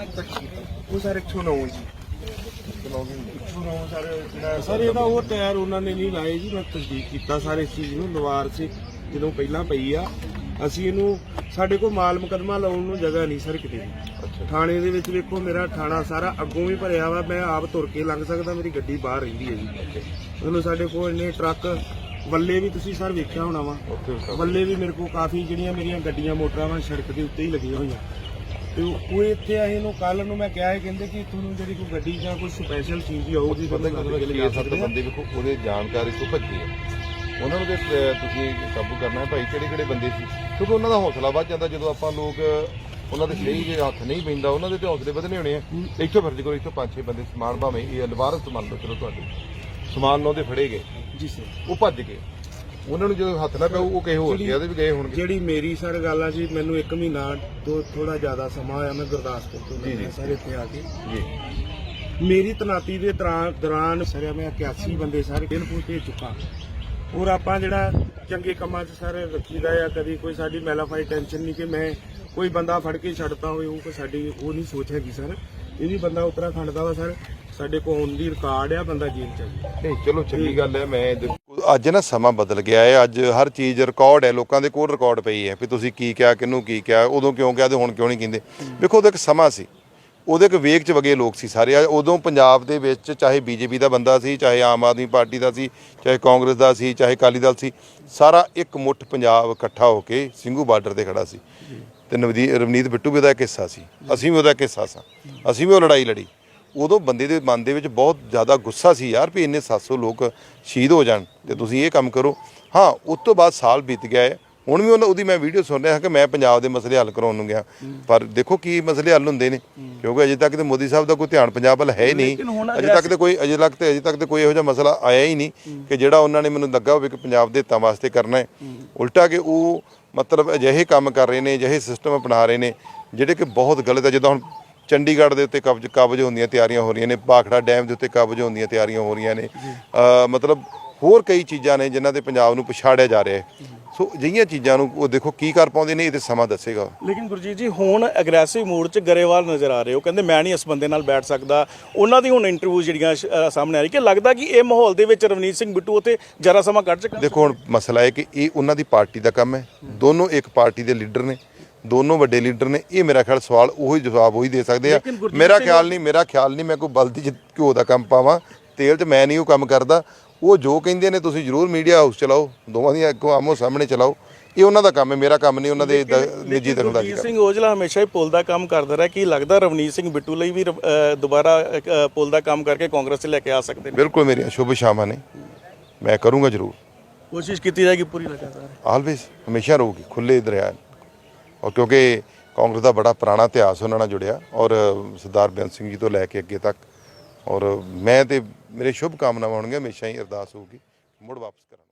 ਉਹ ਸਰ 109 ਜੀ 109 ਸਰ ਜਿਹੜਾ ਸਰ ਇਹਦਾ ਉਹ ਟਾਇਰ ਉਹਨਾਂ ਨੇ ਨਹੀਂ ਲਾਏ ਜੀ ਮੈਂ ਤਸਦੀਕ ਕੀਤਾ ਸਾਰੇ ਇਸ ਚੀਜ਼ ਨੂੰ ਲਵਾਰ ਸੀ ਜਦੋਂ ਪਹਿਲਾਂ ਪਈ ਆ। ਅਸੀਂ ਇਹਨੂੰ ਸਾਡੇ ਕੋਲ ਮਾਲ ਮੁਕਦਮਾ ਲਾਉਣ ਨੂੰ ਜਗ੍ਹਾ ਨਹੀਂ ਸਰ ਕਿਤੇ। ਵੀ। ਥਾਣੇ ਦੇ ਵਿੱਚ ਵੇਖੋ ਮੇਰਾ ਥਾਣਾ ਸਾਰਾ ਅੱਗੋਂ ਵੀ ਭਰਿਆ ਵਾ ਮੈਂ ਆਪ ਤੁਰ ਕੇ ਲੰਘ ਸਕਦਾ ਮੇਰੀ ਗੱਡੀ ਬਾਹਰ ਰਹਿੰਦੀ ਹੈ ਜੀ। ਮਤਲਬ ਸਾਡੇ ਕੋਲ ਇੰਨੇ ਟਰੱਕ ਵੱਲੇ ਵੀ ਤੁਸੀਂ ਸਰ ਵੇਖਿਆ ਹੋਣਾ ਵਾ। ਵੱਲੇ ਵੀ ਮੇਰੇ ਕੋਲ ਕਾਫੀ ਜਿਹੜੀਆਂ ਮੇਰੀਆਂ ਗੱਡੀਆਂ ਮੋਟਰਾਂ ਵਾ ਸੜਕ ਦੇ ਉੱਤੇ ਹੀ ਲੱਗੀਆਂ ਹੋਈਆਂ। ਤੇ ਉਹ ਇੱਥੇ ਆਏ ਨੂੰ ਕੱਲ ਨੂੰ ਮੈਂ ਕਿਹਾ ਇਹ ਕਹਿੰਦੇ ਕਿ ਤੁਹਾਨੂੰ ਜਿਹੜੀ ਕੋਈ ਗੱਡੀ ਜਾਂ ਕੋਈ ਸਪੈਸ਼ਲ ਚੀਜ਼ ਆਊਗੀ ਪਤਾ ਬੰਦੇ ਕਦੋਂ ਲੈ ਛੇ ਜਾ ਸੱਤ ਸਕਦੇ ਬੰਦੇ ਵੇਖੋ ਉਹਦੇ ਜਾਣਕਾਰੀ ਤੋਂ ਭੱਜੇ ਆ ਉਹਨਾਂ ਨੂੰ ਤੇ ਤੁਸੀਂ ਕਾਬੂ ਕਰਨਾ ਹੈ ਭਾਈ ਕਿਹੜੇ ਕਿਹੜੇ ਬੰਦੇ ਸੀ? ਕਿਉਂਕਿ ਉਹਨਾਂ ਦਾ ਹੌਸਲਾ ਵੱਧ ਜਾਂਦਾ ਜਦੋਂ ਆਪਾਂ ਲੋਕ ਉਹਨਾਂ ਦੇ ਸਹੀ ਜੇ ਹੱਥ ਨਹੀਂ ਪੈਂਦਾ ਉਹਨਾਂ ਦੇ ਤੇ ਹੌਸਲੇ ਵਧਣੇ ਹੋਣੇ ਆ। ਇੱਥੋਂ ਫਰਜ਼ ਕਰੋ ਇੱਥੋਂ ਪੰਜ ਛੇ ਬੰਦੇ ਸਮਾਨ ਭਾਵੇਂ ਇਹ ਲਵਾਰਸ ਮੰਨ ਲਓ ਚਲੋ ਤੁਹਾਡੇ। ਸਮਾਨ ਨਾਲ ਉਹਦੇ ਫੜੇ ਗਏ। ਜੀ ਸਰ ਉਹ ਭੱਜ ਗਏ। ਉਹਨਾਂ ਨੂੰ ਜਦੋਂ ਹੱਥ ਨਾ ਪਿਆ ਉਹ ਕਿਸੇ ਹੋਰ ਗਿਆ ਦੇ ਵੀ ਗਏ ਹੋਣਗੇ। ਜਿਹੜੀ ਮੇਰੀ ਸਰ ਗੱਲ ਆ ਜੀ ਮੈਨੂੰ 1 ਮਹੀਨਾ ਤੋਂ ਥੋੜਾ ਜ਼ਿਆਦਾ ਸਮਾਂ ਹੋਇਆ ਮੈਂ ਗੁਰਦਾਸਪੁਰ ਤੋਂ। ਮੈਂ ਸਰ ਇੱਥੇ ਆ ਕੇ। ਜੀ। ਮੇਰੀ ਤਨਾਤੀ ਦੇ ਦੌਰਾਨ ਦੌਰਾਨ ਸਰ ਮੈਂ 81 ਬੰਦੇ ਸਾਰੇ ਦਿਨ ਪੂਤੇ ਚੁੱਕਾ। ਔਰ ਆਪਾਂ ਜਿਹੜਾ ਚੰਗੇ ਕੰਮਾਂ 'ਚ ਸਰ ਰੱਖੀਦਾ ਆ ਕਦੀ ਕੋਈ ਸਾਡੀ ਮੈਲਾਫਾਈ ਟੈਨਸ਼ਨ ਨਹੀਂ ਕਿ ਮੈਂ ਕੋਈ ਬੰਦਾ ਫੜ ਕੇ ਛੱਡਤਾ ਹੋਵੇ ਉਹ ਕੋਈ ਸਾਡੀ ਉਹ ਨਹੀਂ ਸੋਚ ਹੈਗੀ ਸਰ। ਇਹ ਵੀ ਬੰਦਾ ਉੱਤਰਾਖੰਡ ਦਾ ਵਾ ਸਰ। ਸਾਡੇ ਕੋਲ ਔਨ ਦੀ ਰਿਕਾਰਡ ਆ ਬੰਦਾ ਜੇਲ੍ਹ 'ਚ। ਨਹੀਂ ਚਲੋ ਚੰਗੀ ਗੱਲ ਹੈ ਮੈਂ ਅੱਜ ਨਾ ਸਮਾਂ ਬਦਲ ਗਿਆ ਹੈ, ਅੱਜ ਹਰ ਚੀਜ਼ ਰਿਕਾਰਡ ਹੈ, ਲੋਕਾਂ ਦੇ ਕੋਲ ਰਿਕਾਰਡ ਪਈ ਹੈ ਵੀ ਤੁਸੀਂ ਕੀ ਕਿਹਾ, ਕਿਹਨੂੰ ਕੀ ਕਿਹਾ, ਉਦੋਂ ਕਿਉਂ ਕਿਹਾ ਤੇ ਹੁਣ ਕਿਉਂ ਨਹੀਂ ਕਹਿੰਦੇ। ਵੇਖੋ ਉਹਦਾ ਇੱਕ ਸਮਾਂ ਸੀ ਉਹਦੇ ਇੱਕ ਵੇਗ 'ਚ ਵਗੇ ਲੋਕ ਸੀ ਸਾਰੇ। ਉਦੋਂ ਪੰਜਾਬ ਦੇ ਵਿੱਚ ਚਾਹੇ ਬੀਜੇਪੀ ਦਾ ਬੰਦਾ ਸੀ, ਚਾਹੇ ਆਮ ਆਦਮੀ ਪਾਰਟੀ ਦਾ ਸੀ, ਚਾਹੇ ਕਾਂਗਰਸ ਦਾ ਸੀ, ਚਾਹੇ ਅਕਾਲੀ ਦਲ ਸੀ, ਸਾਰਾ ਇੱਕ ਮੁੱਠ ਪੰਜਾਬ ਇਕੱਠਾ ਹੋ ਕੇ ਸਿੰਘੂ ਬਾਰਡਰ ਤੇ ਖੜਾ ਸੀ। ਤੇ ਨਵਦੀ ਰਵਨੀਤ ਬਿੱਟੂ ਵੀ ਉਹਦਾ ਇੱਕ ਹਿੱਸਾ ਸੀ। ਅਸੀਂ ਵੀ ਉਹਦਾ ਇੱਕ ਹਿੱਸਾ ਸਾਂ। ਅਸੀਂ ਵੀ ਉਹ ਲੜਾਈ ਲੜੀ। ਉਦੋਂ ਬੰਦੇ ਦੇ ਮਨ ਦੇ ਵਿੱਚ ਬਹੁਤ ਜ਼ਿਆਦਾ ਗੁੱਸਾ ਸੀ ਯਾਰ ਵੀ ਇੰਨੇ 700 ਲੋਕ ਸ਼ਹੀਦ ਹੋ ਜਾਣ ਤੇ ਤੁਸੀਂ ਇਹ ਕੰਮ ਕਰੋ। ਹਾਂ ਉਸ ਤੋਂ ਬਾਅਦ ਸਾਲ ਬੀਤ ਗਿਆ ਹੈ। ਹੁਣ ਵੀ ਉਹਦੀ ਮੈਂ ਵੀਡੀਓ ਸੁਣ ਰਿਹਾ ਕਿ ਮੈਂ ਪੰਜਾਬ ਦੇ ਮਸਲੇ ਹੱਲ ਕਰਾਉਣ ਨੂੰ ਗਿਆ। ਪਰ ਦੇਖੋ ਕੀ ਮਸਲੇ ਹੱਲ ਹੁੰਦੇ ਨੇ। ਕਿਉਂਕਿ ਅਜੇ ਤੱਕ ਤੇ ਮੋਦੀ ਸਾਹਿਬ ਦਾ ਕੋਈ ਧਿਆਨ ਪੰਜਾਬ ਵੱਲ ਹੈ ਹੀ ਨਹੀਂ। ਅਜੇ ਤੱਕ ਤੇ ਕੋਈ ਅਜੇ ਤੱਕ ਤੇ ਅਜੇ ਤੱਕ ਤੇ ਕੋਈ ਇਹੋ ਜਿਹਾ ਮਸਲਾ ਆਇਆ ਹੀ ਨਹੀਂ ਕਿ ਜਿਹੜਾ ਉਹਨਾਂ ਨੇ ਮੈਨੂੰ ਲੱਗਾ ਹੋਵੇ ਕਿ ਪੰਜਾਬ ਦੇ ਹਿੱਤਾਂ ਵਾਸਤੇ ਕਰਨਾ ਹੈ। ਉਲਟਾ ਕਿ ਉਹ ਮਤਲਬ ਅਜਿਹੇ ਕੰਮ ਕਰ ਰਹੇ ਨੇ ਅਜਿਹੇ ਸਿਸਟਮ ਅਪਣਾ ਰਹੇ ਨੇ ਜਿਹੜੇ ਕਿ ਬਹੁਤ ਗਲਤ ਹੈ। ਜਿੱਦਾਂ ਹੁਣ ਚੰਡੀਗੜ੍ਹ ਦੇ ਉੱਤੇ ਕਬਜ਼ ਕਬਜ਼ ਹੁੰਦੀਆਂ ਤਿਆਰੀਆਂ ਹੋ ਰਹੀਆਂ ਨੇ ਭਾਖੜਾ ਡੈਮ ਦੇ ਉੱਤੇ ਕਬਜ਼ ਹੁੰਦੀਆਂ ਤਿਆਰੀਆਂ ਹੋ ਰਹੀਆਂ ਨੇ। ਮਤਲਬ ਹੋਰ ਕਈ ਚੀਜ਼ਾਂ ਨੇ ਜਿਨ੍ਹਾਂ ਤੇ ਪੰਜਾਬ ਨੂੰ ਪਛਾੜਿਆ ਜਾ ਰਿਹਾ ਹੈ। ਸੋ ਜਿਹੀਆਂ ਚੀਜ਼ਾਂ ਨੂੰ ਉਹ ਦੇਖੋ ਕੀ ਕਰ ਪਾਉਂਦੇ ਨੇ ਇਹ ਤੇ ਸਮਾਂ ਦੱਸੇਗਾ। ਲੇਕਿਨ ਗੁਰਜੀਤ ਜੀ ਹੁਣ ਐਗਰੈਸਿਵ ਮੂਡ 'ਚ ਗਰੇਵਾਲ ਨਜ਼ਰ ਆ ਰਹੇ ਹੋ। ਕਹਿੰਦੇ ਮੈਂ ਨਹੀਂ ਇਸ ਬੰਦੇ ਨਾਲ ਬੈਠ ਸਕਦਾ। ਉਹਨਾਂ ਦੀ ਹੁਣ ਇੰਟਰਵਿਊ ਜਿਹੜੀਆਂ ਸਾਹਮਣੇ ਆ ਰਹੀ ਕਿ ਲੱਗਦਾ ਕਿ ਇਹ ਮਾਹੌਲ ਦੇ ਵਿੱਚ ਰਵਨੀਤ ਸਿੰਘ ਬਿੱਟੂ ਉੱਤੇ ਜਰਾ ਸਮਾਂ ਕੱਢ ਚੁੱਕਾ? ਦੇਖੋ ਹੁਣ ਮਸਲਾ ਹੈ ਕਿ ਇਹ ਉਹਨਾਂ ਦੀ ਪਾਰਟੀ ਦਾ ਕੰਮ ਹੈ। ਦੋਨੋਂ ਇੱਕ ਪਾਰਟੀ ਦੇ ਲੀਡਰ ਨੇ। ਦੋਨੋਂ ਵੱਡੇ ਲੀਡਰ ਨੇ ਇਹ ਮੇਰਾ ਖਿਆਲ ਸਵਾਲ ਉਹੀ ਜਵਾਬ ਉਹੀ ਦੇ ਸਕਦੇ ਆ। ਗੁਰਜੀਤ ਮੇਰਾ ਖਿਆਲ ਨਹੀਂ ਮੇਰਾ ਖਿਆਲ ਨਹੀਂ ਮੈਂ ਕੋਈ ਬਲਦੀ ਚ ਘਿਓ ਦਾ ਕੰਮ ਪਾਵਾਂ ਤੇਲ 'ਚ ਮੈਂ ਨਹੀਂ ਉਹ ਕੰਮ ਕਰਦਾ। ਉਹ ਜੋ ਕਹਿੰਦੇ ਨੇ ਤੁਸੀਂ ਜ਼ਰੂਰ ਮੀਡੀਆ ਹਾਊਸ ਚਲਾਓ ਦੋਵਾਂ ਦੀਆਂ ਅੱਗੋਂ ਆਮੋ ਸਾਹਮਣੇ ਚਲਾਓ। ਇਹ ਉਹਨਾਂ ਦਾ ਕੰਮ ਹੈ ਮੇਰਾ ਕੰਮ ਨਹੀਂ ਉਹਨਾਂ ਦੇ ਦ- ਨਿੱਜੀ ਦਖਲਅੰਦਾਜ਼ੀ ਗੁਰਜੀਤ ਕਰਨਾ ਸਿੰਘ ਔਜਲਾ ਹਮੇਸ਼ਾ ਹੀ ਪੁਲ ਦਾ ਕੰਮ ਕਰਦਾ ਰਿਹਾ ਕੀ ਲੱਗਦਾ ਰਵਨੀਤ ਸਿੰਘ ਬਿੱਟੂ ਲਈ ਵੀ ਦੁਬਾਰਾ ਇੱਕ, ਪੁਲ ਦਾ ਕੰਮ ਕਰਕੇ ਕਾਂਗਰਸ 'ਚ ਲੈ ਕੇ ਆ ਸਕਦੇ ਨੇ? ਬਿਲਕੁਲ ਮੇਰੀਆਂ ਸ਼ੁਭ ਸ਼ਾਮਾਂ ਨੇ। ਮੈਂ ਕਰੂੰਗਾ ਜ਼ਰੂਰ। ਕੋਸ਼ਿਸ਼ ਕੀਤੀ ਜਾਏਗੀ ਪੂਰੀ ਲਗਾਤਾਰ। ਆਲਵੇਸ ਹਮੇਸ਼ਾ ਰਹੂਗੀ ਖੁੱਲੇ ਦਰਿਆ ਔਰ ਕਿਉਂਕਿ ਕਾਂਗਰਸ ਦਾ ਬੜਾ ਪੁਰਾਣਾ ਇਤਿਹਾਸ ਉਹਨਾਂ ਨਾਲ ਜੁੜਿਆ। ਔਰ ਸਰਦਾਰ ਬੇਅੰਤ ਸਿੰਘ ਜੀ ਤੋਂ ਲੈ ਕੇ ਅੱਗੇ ਤੱਕ। ਔਰ ਮੈਂ ਤੇ ਮੇਰੇ ਸ਼ੁਭ ਕਾਮਨਾਵਾਂ ਹੋਣਗੀਆਂ, ਹਮੇਸ਼ਾ ਹੀ ਅਰਦਾਸ ਹੋਊਗੀ। ਮੁੜ ਵਾਪਸ ਕਰਾਂ